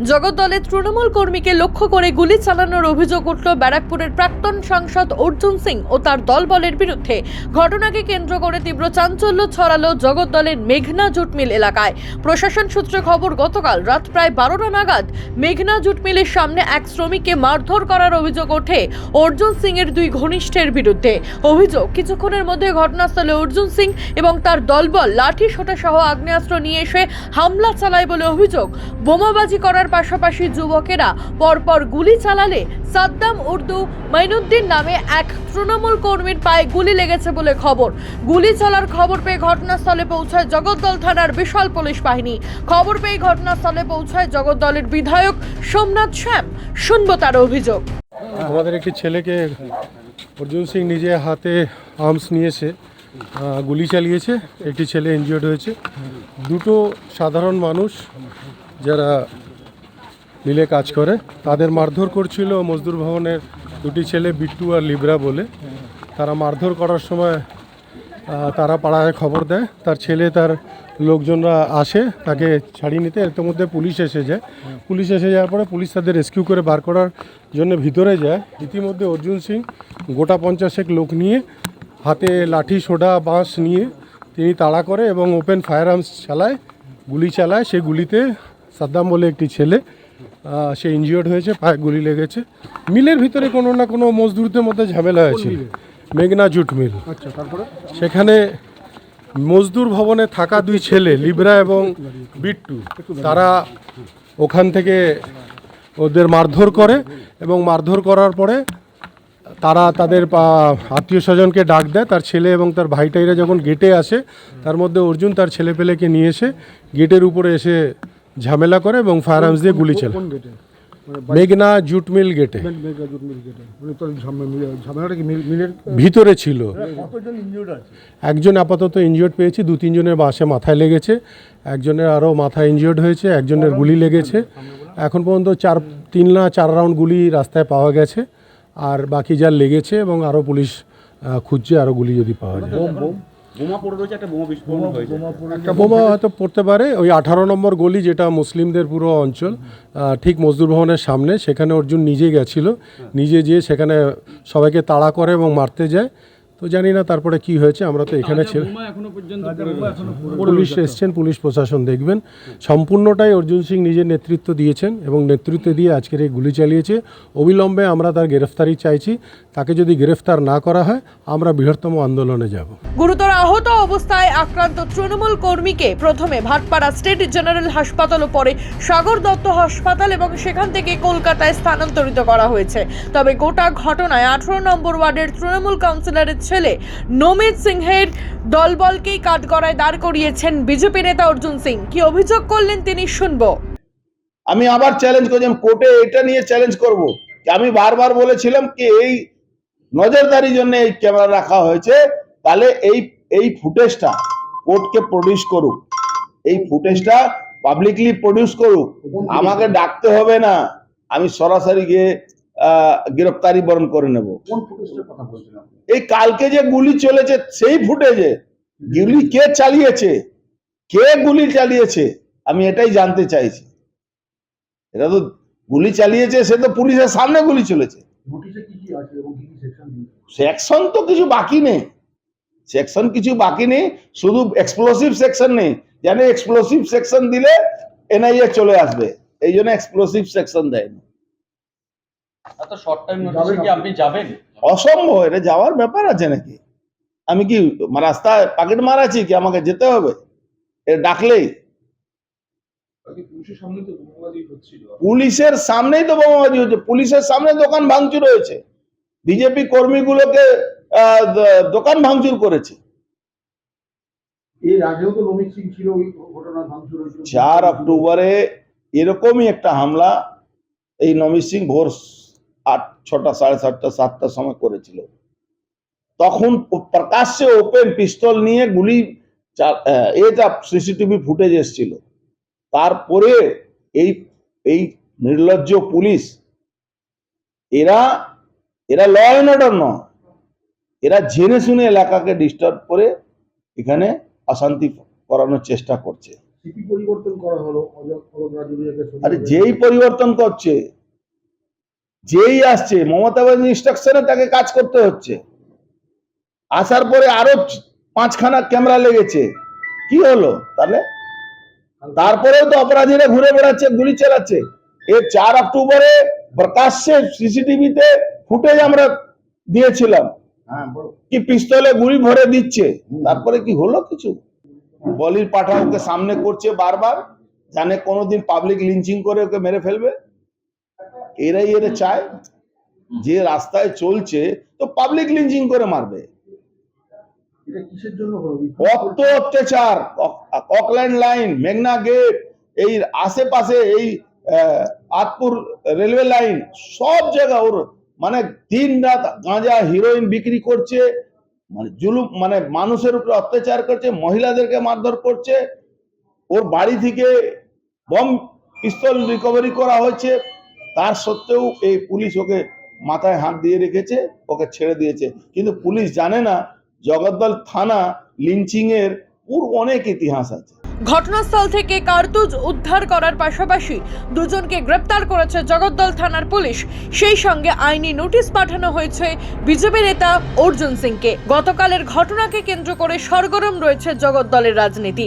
জগদ্দলের তৃণমূল কর্মীকে লক্ষ্য করে গুলি চালানোর অভিযোগ উঠল ব্যারাকপুরের প্রাক্তন সাংসদ অর্জুন সিং ও তার দলবলের বিরুদ্ধে। ঘটনাকে কেন্দ্র করে তীব্র চাঞ্চল্য ছড়ালো জগদ্দলের মেঘনা জুটমিল এলাকায়। প্রশাসন সূত্রে খবর, গতকাল রাত প্রায় বারোটা নাগাদ মেঘনা জুটমিলের সামনে এক শ্রমিককে মারধর করার অভিযোগ ওঠে অর্জুন সিং এর দুই ঘনিষ্ঠের বিরুদ্ধে। অভিযোগ, কিছুক্ষণের মধ্যে ঘটনাস্থলে অর্জুন সিং এবং তার দলবল লাঠি সোটা সহ আগ্নেয়াস্ত্র নিয়ে এসে হামলা চালায় বলে অভিযোগ। বোমাবাজি করার পাশাপাশি যুবকেরা পরপর গুলি চালালে সাদ্দাম উর্দু মাইনুদ্দিন নামে এক তৃণমূল কর্মীর পায়ে গুলি লেগেছে বলে খবর। গুলি চলার খবর পেয়ে ঘটনাস্থলে পৌঁছায় জগদ্দল থানার বিশাল পুলিশ বাহিনী। খবর পেয়ে ঘটনাস্থলে পৌঁছায় জগদ্দলের বিধায়ক সোমনাথ শ্যাম। শুনব তার অভিযোগ। আমাদের একটি ছেলেকে অর্জুন সিং নিজে হাতে আর্মস নিয়েছে গুলি চালিয়েছে, একটি ছেলে ইনজিওর্ড হয়েছে। দুটো সাধারণ মানুষ যারা মিলে কাজ করে। তাদের মারধর করছিল মজদুর ভবনের দুটি ছেলে, বিট্টু আর লিব্রা বলে। তারা মারধর করার সময় তারা পাড়ায় খবর দেয়। তার ছেলে, তার লোকজনরা আসে, তাকে ছাড়িয়ে নিতে। এর মধ্যে পুলিশ এসে যায়। পুলিশ এসে যাওয়ার পরে পুলিশ তাদের রেস্কিউ করে বার করার জন্য ভিতরে যায়। ইতিমধ্যে অর্জুন সিং, গোটা পঞ্চাশেক লোক নিয়ে হাতে লাঠি, সোডা, বাঁশ নিয়ে তিনি তাড়া করে এবং ওপেন ফায়ার আর্মস চালায়, গুলি চালায়। সেই গুলিতে সাদ্দাম বলে একটি ছেলে সে ইনজিওর্ড হয়েছে পায়ে গুলি লেগেছে। মিলের ভিতরে কোনো না কোনো মজদুরদের মধ্যে ঝামেলা হয়েছে মেঘনা জুট মিল। আচ্ছা তারপরে? সেখানে মজদুর ভবনে থাকা দুই ছেলে লিব্রা এবং বিট্টু তারা ওখান থেকে ওদের মারধর করে এবং মারধর করার পরে তারা তাদের আত্মীয় স্বজনকে ডাক দেয়। তার ছেলে এবং তার ভাইটাইরা যখন গেটে আসে তার মধ্যে অর্জুন তার ছেলেপেলেকে নিয়ে এসে গেটের উপরে এসে ঝামেলা করে এবং ফায়ার আর্মস দিয়ে গুলি চালায়। কোন গেটে মানে মেঘনা জুট মিল গেটে বাইক মেগা জুট মিল গেটে মানে তো ঝামে- মিলে- ঝামেলাটা কি মিল- মিলের ভিতরে ছিল। আছে? একজন আপাতত ইনজিওর্ড পেয়েছি দু তিনজনের বাসে মাথায় লেগেছে একজনের আরও মাথায় ইনজিওর্ড হয়েছে একজনের গুলি লেগেছে। এখন পর্যন্ত চার তিন না চার রাউন্ড গুলি রাস্তায় পাওয়া গেছে আর বাকি যার লেগেছে এবং আরও পুলিশ খুঁজছে আরও গুলি যদি পাওয়া যায়। বোমা পড়ে রয়েছে একটা বোমা বিস্ফোরণ হয়েছে। একটা বোমা হয়তো পড়তে পারে ওই আঠারো নম্বর গলি যেটা মুসলিমদের পুরো অঞ্চল ঠিক মজদুর ভবনের সামনে সেখানে অর্জুন নিজে গেছিল নিজে যেয়ে সেখানে সবাইকে তাড়া করে এবং মারতে যায়। তো জানি না তারপরে কি হয়েছে আমরা তো এখানে ছিল পুলিশ এসছেন পুলিশ প্রশাসন দেখবেন। সম্পূর্ণটাই অর্জুন সিং নিজের নেতৃত্ব দিয়েছেন এবং নেতৃত্ব দিয়ে আজকের এই গুলি চালিয়েছে। অবিলম্বে আমরা তার গ্রেফতারি চাইছি। তাকে যদি গ্রেফতার না করা হয় আমরা বৃহত্তম আন্দোলনে যাব। গুরুতর আহত অবস্থায় আক্রান্ত তৃণমূল কর্মীকে প্রথমে ভাটপাড়া স্টেট জেনারেল হাসপাতাল ও পরে সাগর দত্ত হাসপাতাল এবং সেখান থেকে কলকাতায় স্থানান্তরিত করা হয়েছে। তবে গোটা ঘটনায় আঠারো নম্বর ওয়ার্ডের তৃণমূল কাউন্সিলরের ছেলে নমিত সিংহের দলবলকেই কাঠগড়ায় দাঁড় করিয়েছেন বিজেপি নেতা অর্জুন সিং। কি অভিযোগ করলেন তিনি শুনব। আমি আবার চ্যালেঞ্জ করছি আমি কোর্টে এটা নিয়ে চ্যালেঞ্জ করব। আমি বারবার বলেছিলাম কি এই নজরদারির জন্য এই ক্যামেরা রাখা হয়েছে তাহলে এই এই ফুটেজটা কোর্টকে প্রডিউস করুক। এই ফুটেজটা পাবলিকলি প্রডিউস করুক। আমাকে ডাকতে হবে না। আমি সরাসরি গিয়ে গ্রেপ্তারি বরণ করে নেব। এই কালকে যে গুলি চলেছে সেই ফুটেজে গুলি কে চালিয়েছে? কে গুলি চালিয়েছে? আমি এটাই জানতে চাইছি। এটা তো গুলি চালিয়েছে সে তো পুলিশের সামনে গুলি চলেছে। সেকশন তো কিছু বাকি নেই। সেকশন কিছু বাকি নেই শুধু এক্সপ্লোসিভ সেকশন নেই। জানে এক্সপ্লোসিভ সেকশন দিলে এনআইএ চলে আসবে। এই জন্য এক্সপ্লোসিভ সেকশন দেয়নি। অসম্ভব এটা যাওয়ার ব্যাপার আছে নাকি? আমি কি রাস্তায় পাকেট মারাছি কি আমাকে যেতে হবে? এ ডাকলেই। পুলিশের সামনে তো বোমাবাজি হচ্ছিল। পুলিশের সামনেই তো বোমাবাজি হচ্ছে। পুলিশের সামনে দোকান ভাঙচুর হয়েছে। বিজেপি কর্মীগুলোকে আহ, দোকান ভাঙচুর করেছে। এর আগেও তো নমিত সিং ছিল ওই ঘটনা ভাঙচুর হয়েছিল। চার অক্টোবরে এরকমই একটা হামলা। এই নমিত সিং ভোর আট ছটা সাড়ে সাতটা সাতটার সময় করেছিল। তখন প্রকাশ্যে ওপেন পিস্তল নিয়ে গুলি এটা সিসিটিভি ফুটেজ এসেছিল। তারপরে এই এই নির্লজ্জ পুলিশ এরা এরা ল অ্যান্ড অর্ডার নয়। এরা জেনে শুনে এলাকাকে ডিস্টার্ব করে এখানে অশান্তি করানোর চেষ্টা করছে। আরে যেই পরিবর্তন করছে যেই আসছে মমতা ব্যানার্জি ইনস্ট্রাকশনে তাকে কাজ করতে হচ্ছে। আসার পরে আরও পাঁচখানা ক্যামেরা লেগেছে। কি হলো তাহলে? তারপরেও তো অপরাধীরা ঘুরে বেড়াচ্ছে গুলি চালাচ্ছে। এর চার অক্টোবরে প্রকাশ্যে সিসিটিভিতে ফুটেজ আমরা দিয়েছিলাম। হ্যাঁ কি পিস্তলে গুলি ভরে দিচ্ছে? তারপরে কি হলো কিছু? বলির পাঠা ওকে সামনে করছে বারবার জানে কোনোদিন পাবলিক লিঞ্চিং করে ওকে মেরে ফেলবে? এরাই এরা চায় যে রাস্তায় চলছে তো পাবলিক লিঞ্চিং করে মারবে। কত অত্যাচার অকল্যান্ড লাইন মেঘনা গেট এই আশেপাশে এই আতপুর রেলওয়ে লাইন সব জায়গা ওর মানে দিন রাত গাঁজা হিরোইন বিক্রি করছে মানে জুলুম মানে মানুষের উপরে অত্যাচার করছে মহিলাদেরকে মারধর করছে ওর বাড়ি থেকে বম পিস্তল রিকভারি করা হয়েছে তার সত্ত্বেও এই পুলিশ ওকে মাথায় হাত দিয়ে রেখেছে, ওকে ছেড়ে দিয়েছে। কিন্তু পুলিশ জানে না, জগদ্দল থানা লিঞ্চিং এর পুরো অনেক ইতিহাস আছে। ঘটনাস্থল থেকে কার্তুজ উদ্ধার করার পাশাপাশি দুজনকে গ্রেপ্তার করেছে জগদ্দল থানার পুলিশ। সেই সঙ্গে আইনি নোটিশ পাঠানো হয়েছে বিজেপি নেতা অর্জুন সিংকে। গতকালের ঘটনাকে কেন্দ্র করে সরগরম রয়েছে জগদ্দলের রাজনীতি।